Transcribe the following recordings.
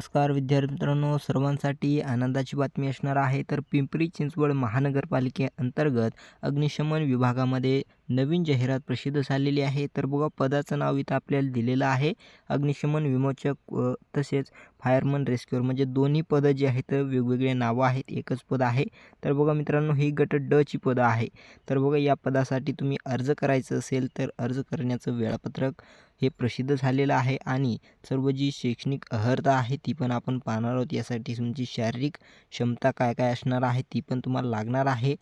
नमस्कार विद्यार्थी मित्रांनो सर्वांसाठी आनंदाची बातमी असणार आहे. तर पिंपरी चिंचवड महानगरपालिकेअंतर्गत अग्निशमन विभागामध्ये नवीन जाहिरात प्रसिद्ध झालेली आहे. तर बघा पदाचं नाव इथं आपल्याला दिलेलं आहे. अग्निशमन विमोचक व तसेच फायरमन रेस्क्यूअर. म्हणजे दोन्ही पदं जी आहेत वेगवेगळे नावं आहेत. एकच पद आहे. तर बघा मित्रांनो ही गट डची पदं आहे. तर बघा या पदासाठी तुम्ही अर्ज करायचं असेल तर अर्ज करण्याचं वेळापत्रक हे प्रसिद्ध झालेलं आहे. आणि सर्व जी शैक्षणिक अर्हता आहे ती पण आपण पाहणार आहोत. यासाठी तुमची शारीरिक क्षमता काय काय असणार आहे ती पण तुम्हाला लागणार आहे.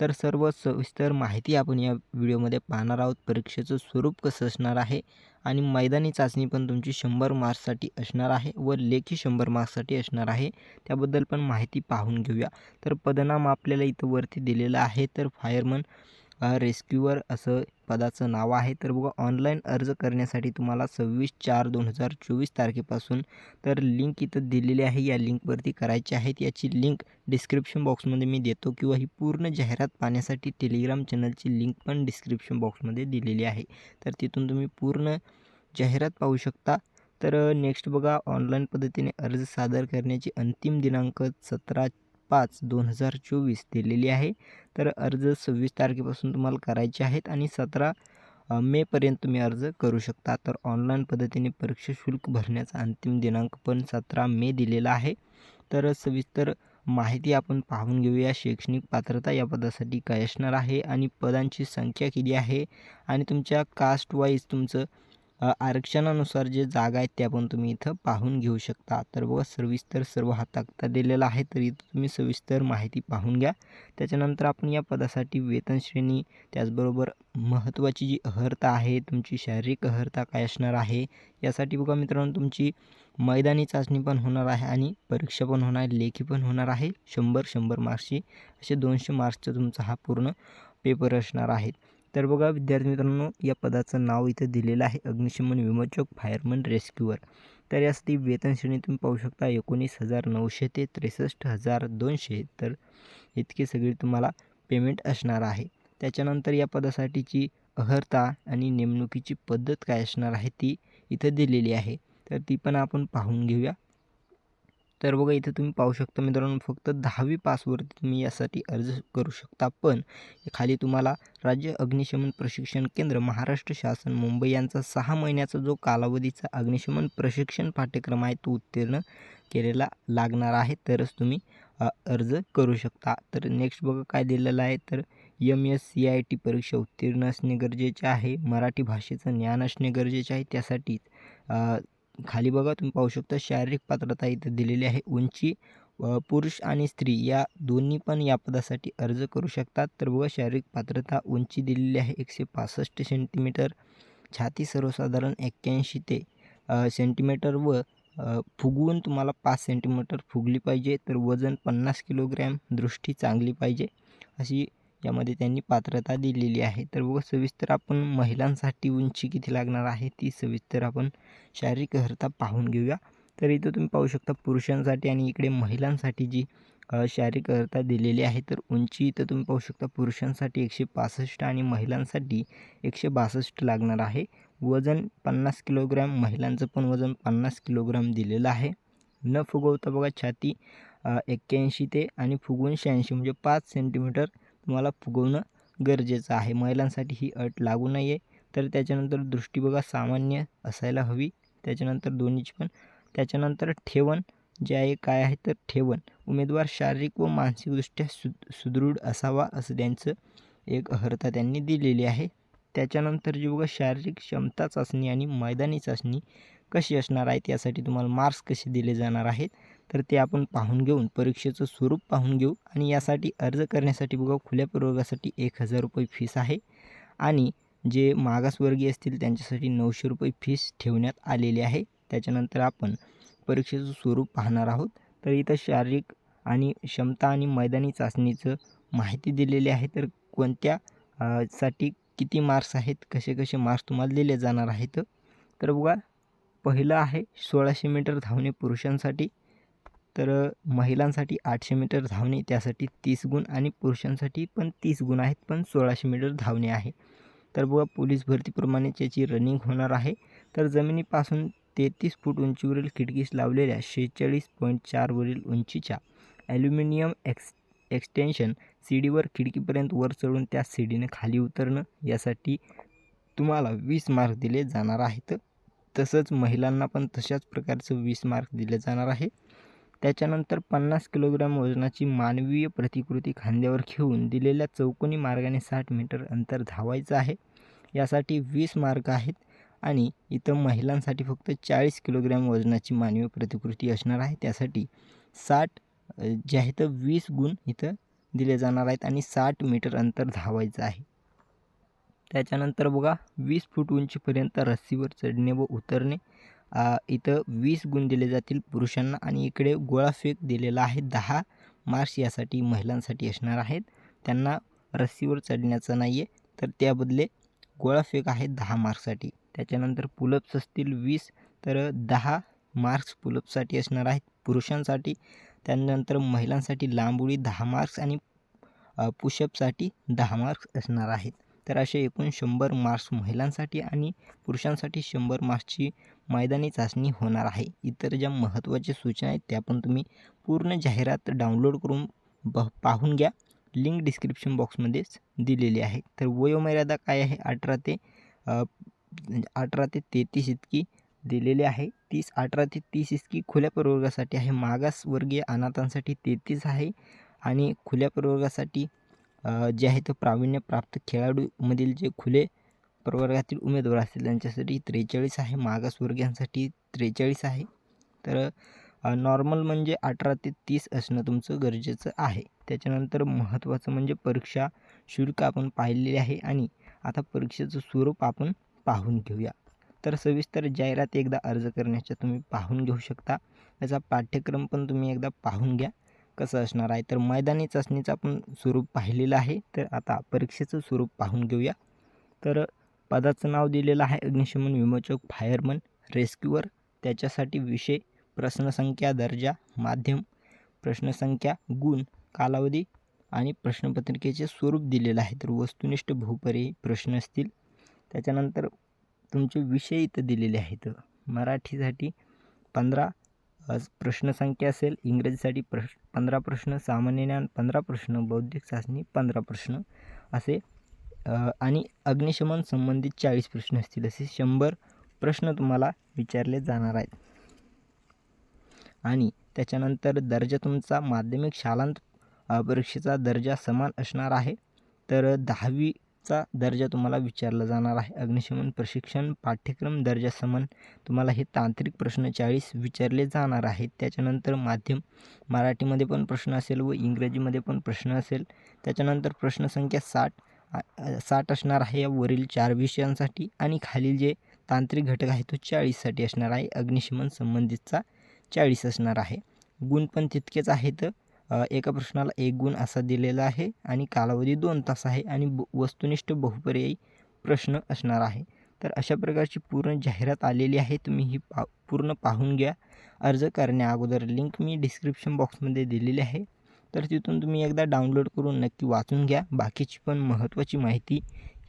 तर सर्व सविस्तर माहिती आपण या व्हिडिओमध्ये पाहणार आहोत. परीक्षेचं स्वरूप कसं असणार आहे? आणि मैदानी चाचणी पण तुमची शंभर मार्क्ससाठी असणार आहे व लेखी शंभर मार्क्ससाठी असणार आहे. त्याबद्दल पण माहिती पाहून घेऊया. तर पदनाम आपल्याला इथं वरती दिलेलं आहे. तर फायरमन रेस्क्यूअर असं पदाचं नाव आहे. तर बघा ऑनलाईन अर्ज करण्यासाठी तुम्हाला सव्वीस चार दोन हजार चोवीस तारखेपासून तर लिंक इथं दिलेली आहे. या लिंकवरती करायची आहेत. याची लिंक डिस्क्रिप्शन बॉक्समध्ये मी देतो किंवा ही पूर्ण जाहिरात पाहण्यासाठी टेलिग्राम चॅनलची लिंक पण डिस्क्रिप्शन बॉक्समध्ये दिलेली आहे. तर तिथून तुम्ही पूर्ण जाहिरात पाहू शकता. तर नेक्स्ट बघा ऑनलाईन पद्धतीने अर्ज सादर करण्याची अंतिम दिनांक सतरा पाच दोन हजार चोवीस दिलेली आहे. तर अर्ज सव्वीस तारखेपासून तुम्हाला करायचे आहेत आणि सतरा मेपर्यंत तुम्ही अर्ज करू शकता. तर ऑनलाईन पद्धतीने परीक्षा शुल्क भरण्याचा अंतिम दिनांक पण सतरा मे दिलेला आहे. तर सविस्तर माहिती आपण पाहून घेऊया. शैक्षणिक पात्रता या पदासाठी काय असणार आहे आणि पदांची संख्या किती आहे आणि तुमच्या कास्ट वाईज तुमचं आरक्षणानुसार जे जागा आहेत त्या पण तुम्ही इथं पाहून घेऊ शकता. तर बघा सविस्तर सर्व हाताकता दिलेला आहे तर इथं तुम्ही सविस्तर माहिती पाहून घ्या. त्याच्यानंतर आपण या पदासाठी वेतन श्रेणी त्याचबरोबर महत्त्वाची जी अर्हता आहे तुमची शारीरिक अर्हता काय असणार आहे यासाठी बघा मित्रांनो तुमची मैदानी चाचणी पण होणार आहे आणि परीक्षा पण होणार आहे लेखी पण होणार आहे शंभर शंभर मार्क्सची असे दोनशे मार्क्सचा तुमचा हा पूर्ण पेपर असणार आहे. तर बघा विद्यार्थी मित्रांनो या पदाचं नाव इथं दिलेलं आहे अग्निशमन विमोचक फायरमन रेस्क्यूअर. तर यासाठी वेतन श्रेणी तुम्ही पाहू शकता एकोणीस हजार नऊशे ते त्रेसष्ट हजार दोनशे. तर इतकी सगळी तुम्हाला पेमेंट असणार आहे. त्याच्यानंतर या पदासाठीची अर्हता आणि नेमणुकीची पद्धत काय असणार आहे ती इथं दिलेली आहे. तर ती पण आपण पाहून घेऊया. तर बघा इथं तुम्ही पाहू शकता मित्रांनो फक्त दहावी पासवरती तुम्ही यासाठी अर्ज करू शकता. पण खाली तुम्हाला राज्य अग्निशमन प्रशिक्षण केंद्र महाराष्ट्र शासन मुंबई यांचा सहा महिन्याचा जो कालावधीचा अग्निशमन प्रशिक्षण पाठ्यक्रम आहे तो उत्तीर्ण केलेला लागणार आहे. तरच तुम्ही अर्ज करू शकता. तर नेक्स्ट बघा काय दिलेलं आहे. तर M S C I T परीक्षा उत्तीर्ण असणे गरजेचे आहे. मराठी भाषेचं ज्ञान असणे गरजेचे आहे. त्यासाठी खाली बघा तुम्ही पाहू शकता शारीरिक पात्रता इथं दिलेली आहे. उंची पुरुष आणि स्त्री या दोन्ही पण या पदासाठी अर्ज करू शकतात. तर बघा शारीरिक पात्रता उंची दिलेली आहे एकशे पासष्ट सेंटीमीटर छाती सर्वसाधारण एक्क्याऐंशी ते सेंटीमीटर व फुगवून तुम्हाला पाच सेंटीमीटर फुगली पाहिजे. तर वजन पन्नास किलोग्रॅम दृष्टी चांगली पाहिजे. अशी यामध्ये त्यांनी पात्रता दिलेली आहे. तर बघा सविस्तर आपण महिलांसाठी उंची किती लागणार आहे ती सविस्तर आपण शारीरिक अर्हता पाहून घेऊया. तर इथं तुम्ही पाहू शकता पुरुषांसाठी आणि इकडे महिलांसाठी जी शारीरिक अर्हता दिलेली आहे तर उंची इथं तुम्ही पाहू शकता पुरुषांसाठी एकशे पासष्ट आणि महिलांसाठी एकशे बासष्ट लागणार आहे. वजन पन्नास किलोग्रॅम महिलांचं पण वजन पन्नास किलोग्रॅम दिलेलं आहे. न फुगवता बघा छाती एक्क्याऐंशी ते आणि फुगवून शहाऐंशी म्हणजे पाच सेंटीमीटर तुम्हाला फुगवणं गरजेचं आहे. महिलांसाठी ही अट लागू नये तर त्याच्यानंतर दृष्टी बघा सामान्य असायला हवी. त्याच्यानंतर दोन्हीची पण. त्याच्यानंतर ठेवण जे आहे काय आहे तर ठेवण. उमेदवार शारीरिक व मानसिकदृष्ट्या सु सुदृढ असावा असं त्यांचं एक अर्हता त्यांनी दिलेली आहे. त्याच्यानंतर जी बघा शारीरिक क्षमता चाचणी आणि मैदानी चाचणी कशी असणार आहेत यासाठी तुम्हाला मार्क्स कसे दिले जाणार आहेत? तर ते आपण पाहून घेऊन परीक्षेचं स्वरूप पाहून घेऊ. आणि यासाठी अर्ज करण्यासाठी बघा खुल्या प्रवर्गासाठी एक हजार रुपये फीस आहे. आणि जे मागासवर्गीय असतील त्यांच्यासाठी नऊशे रुपये फीस ठेवण्यात आलेली आहे. त्याच्यानंतर आपण परीक्षेचं स्वरूप पाहणार आहोत. तर इथं शारीरिक आणि क्षमता आणि मैदानी चाचणीचं माहिती दिलेली आहे. तर कोणत्या साठी किती मार्क्स आहेत कसे कसे मार्क्स तुम्हाला दिले जाणार आहेत? तर बघा पहिलं आहे सोळाशे मीटर धावणे पुरुषांसाठी. तर महिलांसाठी आठशे मीटर धावणे त्यासाठी तीस गुण आणि पुरुषांसाठी पण तीस गुण आहेत पण सोळाशे मीटर धावणे आहे. तर बघा पोलीस भरतीप्रमाणे याची रनिंग होणार आहे. तर जमिनीपासून तेहतीस फूट उंचीवरील खिडकीस लावलेल्या शेहेचाळीस पॉईंट चारवरील उंचीच्या ॲल्युमिनियम एक्स एक्सटेन्शन सीडीवर खिडकीपर्यंत वर चढून त्या सीडीने खाली उतरणं यासाठी तुम्हाला वीस मार्क दिले जाणार आहेत. तसंच महिलांना पण तशाच प्रकारचं वीस मार्क दिले जाणार आहे. त्याच्यानंतर पन्नास किलोग्रॅम वजनाची मानवीय प्रतिकृती खांद्यावर घेऊन दिलेल्या चौकोनी मार्गाने साठ मीटर अंतर धावायचं आहे. यासाठी वीस मार्ग आहेत आणि इथं महिलांसाठी फक्त चाळीस किलोग्रॅम वजनाची मानवीय प्रतिकृती असणार आहे. त्यासाठी साठ जे आहे तर वीस गुण इथं दिले जाणार आहेत आणि साठ मीटर अंतर धावायचं आहे. त्याच्यानंतर बघा वीस फूट उंचीपर्यंत रस्सीवर चढणे व उतरणे इथं वीस गुण दिले जातील पुरुषांना आणि इकडे गोळाफेक दिलेला आहे दहा मार्क्स यासाठी महिलांसाठी असणार आहेत. त्यांना रस्सीवर चढण्याचं नाही आहे तर त्याबदले गोळाफेक आहे दहा मार्क्ससाठी त्याच्यानंतर पुलप्स असतील वीस तर दहा मार्क्स पुलअपसाठी असणार आहेत पुरुषांसाठी. त्यानंतर महिलांसाठी लांब उडी दहा मार्क्स आणि पुशअपसाठी दहा मार्क्स असणार आहेत. तर असे एकूण शंभर मार्क्स महिलांसाठी आणि पुरुषांसाठी शंभर मार्क्सची मैदानी चाचणी होणार आहे. इतर ज्या महत्त्वाच्या सूचना आहेत त्या पण तुम्ही पूर्ण जाहिरात डाउनलोड करून ब पाहून घ्या. लिंक डिस्क्रिप्शन बॉक्समध्येच दिलेली आहे. तर वयोमर्यादा काय आहे? अठरा ते अठरा ते तेहतीस इतकी दिलेली आहे. तीस अठरा ते तीस इतकी खुल्या प्रवर्गासाठी आहे. मागासवर्गीय अनाथांसाठी तेहतीस आहे आणि खुल्या प्रवर्गासाठी जे आहे ते प्रावीण्यप्राप्त खेळाडूमधील जे खुले प्रवर्गातील उमेदवार असतील त्यांच्यासाठी त्रेचाळीस आहे. मागासवर्गीयांसाठी त्रेचाळीस आहे. तर नॉर्मल म्हणजे अठरा ते तीस असणं तुमचं गरजेचं आहे. त्याच्यानंतर महत्त्वाचं म्हणजे परीक्षा शुल्क आपण पाहिलेले आहे आणि आता परीक्षेचं स्वरूप आपण पाहून घेऊया. तर सविस्तर जाहिरात एकदा अर्ज करण्याच्या तुम्ही पाहून घेऊ शकता. त्याचा पाठ्यक्रम पण तुम्ही एकदा पाहून घ्या. कसं असणार आहे? तर मैदानी चाचणीचं आपण स्वरूप पाहिलेलं आहे. तर आता परीक्षेचं स्वरूप पाहून घेऊया. तर पदाचं नाव दिलेलं आहे अग्निशमन विमोचक फायरमन रेस्क्यूअर. त्याच्यासाठी विषय प्रश्नसंख्या दर्जा माध्यम प्रश्नसंख्या गुण कालावधी आणि प्रश्नपत्रिकेचे स्वरूप दिलेलं आहे. तर वस्तुनिष्ठ बहुपर्यायी प्रश्न असतील. त्याच्यानंतर तुमचे विषय इथं दिलेले आहेत. मराठीसाठी पंधरा प्रश्नसंख्या असेल इंग्रजीसाठी प्रश पंधरा प्रश्न सामान्य ज्ञान पंधरा प्रश्न बौद्धिक चाचणी पंधरा प्रश्न असे आणि अग्निशमन संबंधित चाळीस प्रश्न असतील असे शंभर प्रश्न तुम्हाला विचारले जाणार आहेत. आणि त्याच्यानंतर दर्जा तुमचा माध्यमिक शालांत परीक्षेचा दर्जा समान असणार आहे. तर दहावी चा दर्जा तुम्हाला विचारला जाणार आहे. अग्निशमन प्रशिक्षण पाठ्यक्रम दर्जासमान तुम्हाला हे तांत्रिक प्रश्न चाळीस विचारले जाणार आहेत. त्याच्यानंतर माध्यम मराठीमध्ये पण प्रश्न असेल व इंग्रजीमध्ये पण प्रश्न असेल. त्याच्यानंतर प्रश्नसंख्या साठ साठ असणार आहे. या वरील चार विषयांसाठी आणि खालील जे तांत्रिक घटक आहे तो चाळीससाठी असणार आहे. अग्निशमन संबंधितचा चाळीस असणार आहे. गुण पण तितकेच आहेत. एका प्रश्नाला एक गुण असा दिलेला आहे आणि कालावधी दोन तास आहे आणि ब वस्तुनिष्ठ बहुपर्यायी प्रश्न असणार आहे. तर अशा प्रकारची पूर्ण जाहिरात आलेली आहे तुम्ही ही पा पूर्ण पाहून घ्या. अर्ज करण्या अगोदर लिंक मी डिस्क्रिप्शन बॉक्समध्ये दिलेली आहे. तर तिथून तुम्ही एकदा डाउनलोड करून नक्की वाचून घ्या. बाकीची पण महत्त्वाची माहिती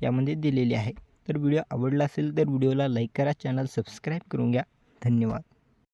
यामध्ये दिलेली आहे. तर व्हिडिओ आवडला असेल तर व्हिडिओला लाईक करा चॅनल सबस्क्राईब करून घ्या. धन्यवाद.